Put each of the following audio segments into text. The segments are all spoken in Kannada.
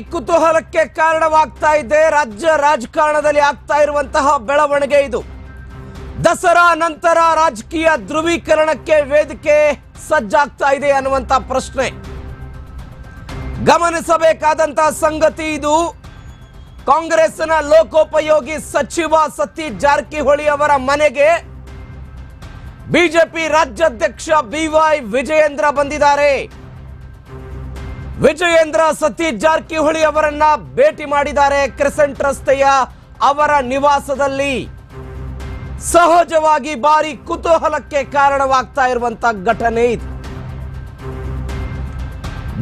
ಕುತೂಹಲಕ್ಕೆ ಕಾರಣವಾಗ್ತಾ ಇದೆ. ರಾಜ್ಯ ರಾಜಕಾರಣದಲ್ಲಿ ಆಗ್ತಾ ಇರುವಂತಹ ಬೆಳವಣಿಗೆ ಇದು. ದಸರಾ ನಂತರ ರಾಜಕೀಯ ಧ್ರುವೀಕರಣಕ್ಕೆ ವೇದಿಕೆ ಸಜ್ಜಾಗ್ತಾ ಇದೆ ಅನ್ನುವಂತ ಪ್ರಶ್ನೆ. ಗಮನಿಸಬೇಕಾದಂತಹ ಸಂಗತಿ ಇದು. ಕಾಂಗ್ರೆಸ್ನ ಲೋಕೋಪಯೋಗಿ ಸಚಿವ ಸತೀಶ್ ಜಾರಕಿಹೊಳಿ ಅವರ ಮನೆಗೆ ಬಿಜೆಪಿ ರಾಜ್ಯಾಧ್ಯಕ್ಷ ಬಿವೈ ವಿಜಯೇಂದ್ರ ಬಂದಿದ್ದಾರೆ. ವಿಜಯೇಂದ್ರ ಸತೀಶ್ ಜಾರಕಿಹೊಳಿ ಅವರನ್ನ ಭೇಟಿ ಮಾಡಿದ್ದಾರೆ ಕ್ರೆಸೆಂಟ್ ರಸ್ತೆಯ ಅವರ ನಿವಾಸದಲ್ಲಿ. ಸಹಜವಾಗಿ ಬಾರಿ ಕುತೂಹಲಕ್ಕೆ ಕಾರಣವಾಗ್ತಾ ಇರುವಂತ ಘಟನೆ ಇದು.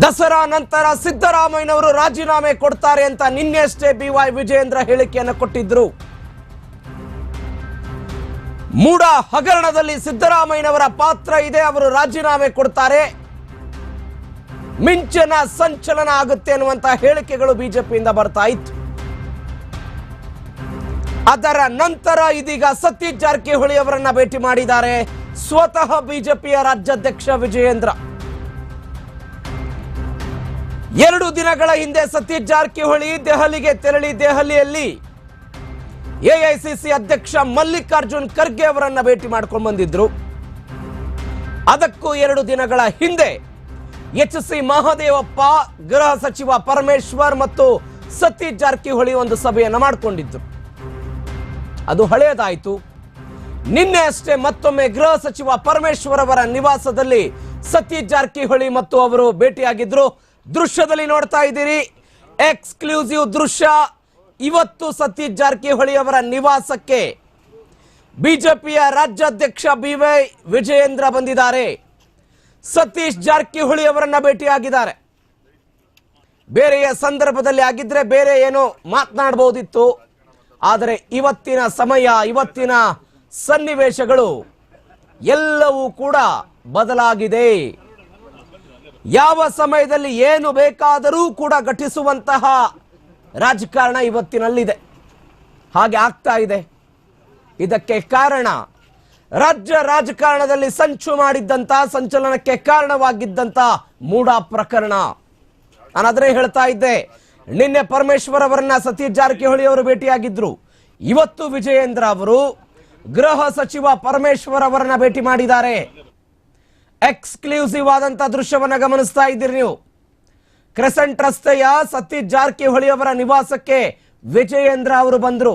ದಸರಾ ನಂತರ ಸಿದ್ದರಾಮಯ್ಯನವರು ರಾಜೀನಾಮೆ ಕೊಡ್ತಾರೆ ಅಂತ ನಿನ್ನೆಷ್ಟೇ ಬಿ ವೈ ವಿಜಯೇಂದ್ರ ಹೇಳಿಕೆಯನ್ನು ಕೊಟ್ಟಿದ್ರು. ಮೂಡ ಹಗರಣದಲ್ಲಿ ಸಿದ್ದರಾಮಯ್ಯನವರ ಪಾತ್ರ ಇದೆ, ಅವರು ರಾಜೀನಾಮೆ ಕೊಡ್ತಾರೆ. ಮಿಂಚನ ಸಂಚಲನ ಆಗುತ್ತೆ ಅನ್ನುವಂತ ಹೇಳಿಕೆಗಳು ಬಿಜೆಪಿಯಿಂದ ಬರ್ತಾ ಇತ್ತು. ಅದರ ನಂತರ ಇದೀಗ ಸತೀಶ್ ಜಾರಕಿಹೊಳಿ ಅವರನ್ನ ಭೇಟಿ ಮಾಡಿದ್ದಾರೆ ಸ್ವತಃ ಬಿಜೆಪಿಯ ರಾಜ್ಯಾಧ್ಯಕ್ಷ ವಿಜಯೇಂದ್ರ. ಎರಡು ದಿನಗಳ ಹಿಂದೆ ಸತೀಶ್ ಜಾರಕಿಹೊಳಿ ದೆಹಲಿಗೆ ತೆರಳಿ ದೆಹಲಿಯಲ್ಲಿ ಎಐಸಿಸಿ ಅಧ್ಯಕ್ಷ ಮಲ್ಲಿಕಾರ್ಜುನ್ ಖರ್ಗೆ ಅವರನ್ನ ಭೇಟಿ ಮಾಡ್ಕೊಂಡು ಬಂದಿದ್ರು. ಅದಕ್ಕೂ ಎರಡು ದಿನಗಳ ಹಿಂದೆ ಎಚ್ ಸಿ ಮಹಾದೇವಪ್ಪ, ಗೃಹ ಸಚಿವ ಪರಮೇಶ್ವರ್ ಮತ್ತು ಸತೀಶ್ ಜಾರಕಿಹೊಳಿ ಒಂದು ಸಭೆಯನ್ನು ಮಾಡಿಕೊಂಡಿದ್ರು. ಅದು ಹಳೆಯದಾಯಿತು ನಿನ್ನೆ ಅಷ್ಟೇ ಮತ್ತೊಮ್ಮೆ ಗೃಹ ಸಚಿವ ಪರಮೇಶ್ವರ್ ಅವರ ನಿವಾಸದಲ್ಲಿ ಸತೀಶ್ ಜಾರಕಿಹೊಳಿ ಮತ್ತು ಅವರು ಭೇಟಿಯಾಗಿದ್ರು. ದೃಶ್ಯದಲ್ಲಿ ನೋಡ್ತಾ ಇದ್ದೀರಿ. ಎಕ್ಸ್ಕ್ಲೂಸಿವ್ ದೃಶ್ಯ. ಇವತ್ತು ಸತೀಶ್ ಜಾರಕಿಹೊಳಿ ಅವರ ನಿವಾಸಕ್ಕೆ ಬಿಜೆಪಿಯ ರಾಜ್ಯಾಧ್ಯಕ್ಷ ಬಿ ವೈ ವಿಜಯೇಂದ್ರ ಬಂದಿದ್ದಾರೆ. ಸತೀಶ್ ಜಾರಕಿಹೊಳಿ ಅವರನ್ನ ಭೇಟಿಯಾಗಿದ್ದಾರೆ. ಬೇರೆಯ ಸಂದರ್ಭದಲ್ಲಿ ಆಗಿದ್ರೆ ಬೇರೆ ಏನೋ ಮಾತನಾಡಬಹುದಿತ್ತು ಆದರೆ ಇವತ್ತಿನ ಸಮಯ, ಇವತ್ತಿನ ಸನ್ನಿವೇಶಗಳು ಎಲ್ಲವೂ ಕೂಡ ಬದಲಾಗಿದೆ. ಯಾವ ಸಮಯದಲ್ಲಿ ಏನು ಬೇಕಾದರೂ ಕೂಡ ಘಟಿಸುವಂತಹ ರಾಜಕಾರಣ ಇವತ್ತಿನಲ್ಲಿದೆ. ಹಾಗೆ ಆಗ್ತಾ ಇದೆ. ಇದಕ್ಕೆ ಕಾರಣ ರಾಜ್ಯ ರಾಜಕಾರಣದಲ್ಲಿ ಸಂಚು ಮಾಡಿದ್ದಂತ, ಸಂಚಲನಕ್ಕೆ ಕಾರಣವಾಗಿದ್ದಂತ ಮೂಡ ಪ್ರಕರಣ. ನಾನು ಅದನ್ನೇ ಹೇಳ್ತಾ ಇದ್ದೆ, ನಿನ್ನೆ ಪರಮೇಶ್ವರ್ ಅವರನ್ನ ಸತೀಶ್ ಜಾರಕಿಹೊಳಿ ಅವರು ಭೇಟಿಯಾಗಿದ್ರು. ಇವತ್ತು ವಿಜಯೇಂದ್ರ ಅವರು ಗೃಹ ಸಚಿವ ಪರಮೇಶ್ವರ್ ಅವರನ್ನ ಭೇಟಿ ಮಾಡಿದ್ದಾರೆ. ಎಕ್ಸ್ಕ್ಲೂಸಿವ್ ಆದಂತ ದೃಶ್ಯವನ್ನ ಗಮನಿಸ್ತಾ ಇದ್ದೀರಿ ನೀವು. ಕ್ರೆಸೆಂಟ್ ರಸ್ತೆಯ ಸತೀಶ್ ಜಾರಕಿಹೊಳಿ ಅವರ ನಿವಾಸಕ್ಕೆ ವಿಜಯೇಂದ್ರ ಅವರು ಬಂದ್ರು.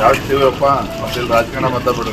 ಯಾವ ಶಿವಪ್ಪ ಮತ್ತೆ ರಾಜಕಾರಣ ರಾಜಕಾರಣ ಬಿಡು